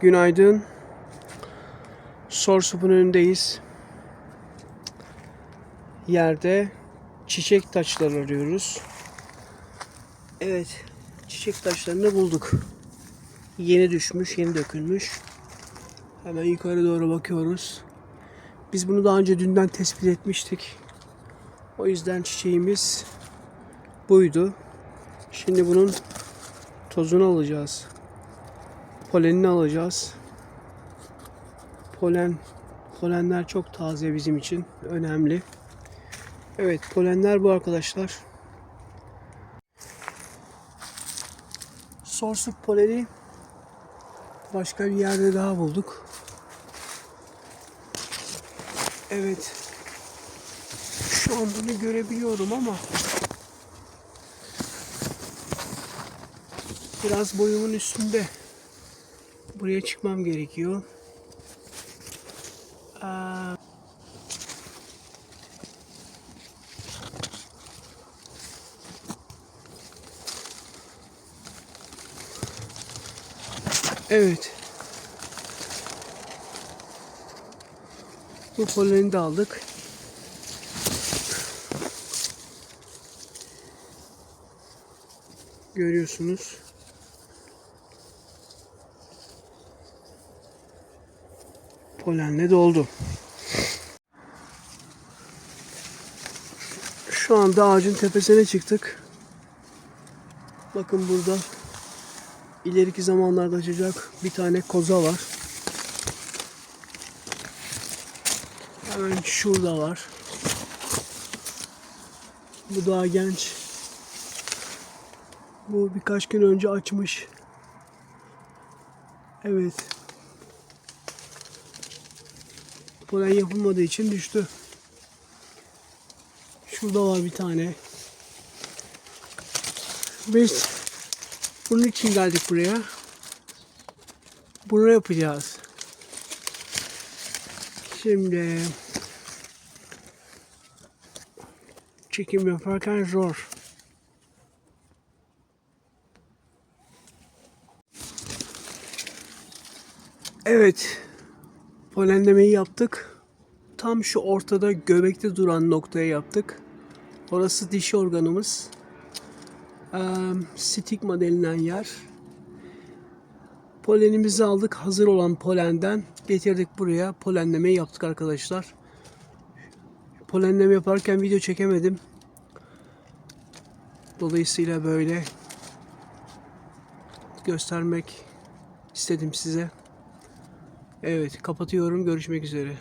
Günaydın. Sorsup'un önündeyiz. Yerde çiçek taşları arıyoruz. Evet, çiçek taşlarını bulduk. Yeni düşmüş, yeni dökülmüş. Hemen yukarı doğru bakıyoruz. Biz bunu daha önce dünden tespit etmiştik. O yüzden çiçeğimiz buydu. Şimdi bunun tozunu alacağız. Polenini alacağız. Polen polenler çok taze bizim için. Önemli. Evet, polenler bu arkadaşlar. Sorsuk poleni başka bir yerde daha bulduk. Evet. Şu an bunu görebiliyorum ama biraz boyumun üstünde. Buraya çıkmam gerekiyor. Evet. Bu poleni de aldık. Görüyorsunuz. Polenle doldu. Şu anda ağacın tepesine çıktık. Bakın burada ileriki zamanlarda açacak bir tane koza var. Hemen şurada var. Bu daha genç. Bu birkaç gün önce açmış. Evet. Polen yapılmadığı için düştü. Şurada var bir tane. Biz bunun için geldik buraya. Bunu yapacağız. Şimdi çekim yaparken zor. Evet. Polenlemeyi yaptık. Tam şu ortada göbekte duran noktaya yaptık. Orası dişi organımız. Eee, stigma denilen yer. Polenimizi aldık. Hazır olan polenden getirdik buraya. Polenlemeyi yaptık arkadaşlar. Polenleme yaparken video çekemedim. Dolayısıyla böyle göstermek istedim size. Evet kapatıyorum. Görüşmek üzere.